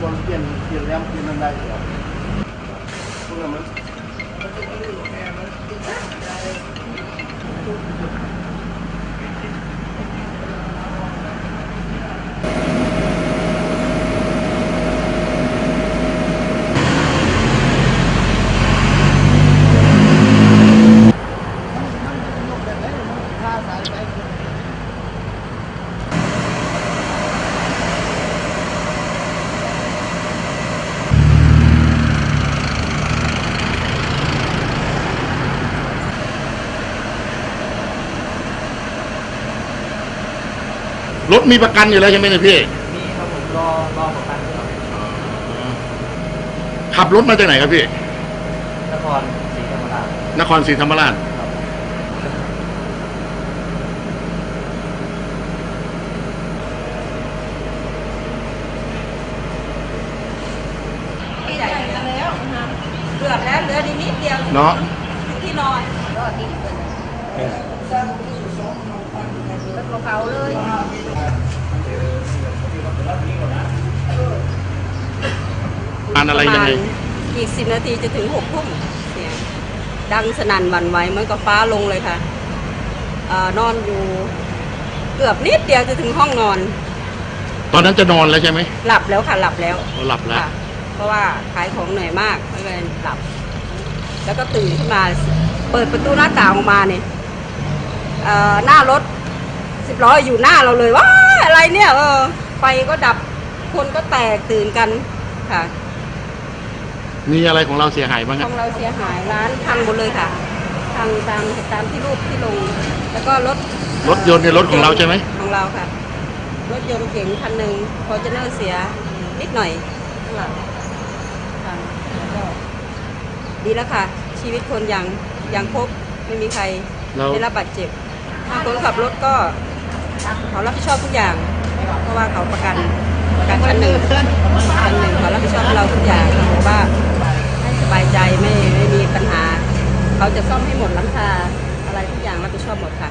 เปลเปลี่ยนเปลี่ยนแรมเปลี่ยนอะไรเดี๋ยววรา ถมีประกันอยู่แล้วใช่ไหมเนี่ยพี่มีครับผมรอรอประกันครับขับรถมาจากไหนครับพี่ นครศรีธรรมราชนครศรีธรรมราชใหญ่กันแล้วนะคะเกือบแล้วเหลืออีกนิดเดียวเนาะถึงที่นอนรอดดีเกินรถเขาเลย งานอะไรยังไง อีกสิบนาทีจะถึงหกทุ่มเสียงดังสนั่นหวั่นไหวเหมือนกับฟ้าลงเลยค่ะเอ่อนอนอยู่เกือบนิดเดียวจะถึงห้องนอน ตอนนั้นจะนอนแล้วใช่ไหมหลับแล้วค่ะหลับแล้วเราหลับแล้ว ค่ะ เพราะว่าขายของเหนื่อยมากไม่เป็นหลับ แล้วก็ตื่นขึ้นมา เปิดประตูหน้าต่างออกมาเนี่ยเอ่อหน้ารถสิบล้ออยู่หน้าเราเลยว้าอะไรเนี่ย เออไฟก็ดับคนก็แตกตื่นกันค่ะ มีอะไรของเราเสียหายบ้างขครับองเราเสียหายร้านพังหมดเลยค่ะพังตามตามที่รูปที่ลง แล้วก็รถรถยนต์เนี่ยรถของเราใช่ไหมของเราค่ะ รถยนต์เก๋งคันหนึ่งฟอร์จูเนอร์เสียนิดหน่อยข้างหลังค่ะแล้วก็ดีแล้วค่ะ ชีวิตคนยังยังครบไม่มีใครเรา ได้รับบาดเจ็บคนขับรถก็เขารับผิดชอบทุกอย่าง เพราะว่า เขาจะซ่อมให้หมดหลังคาอะไรทุกอย่างรับผิดชอบหมดค่ะ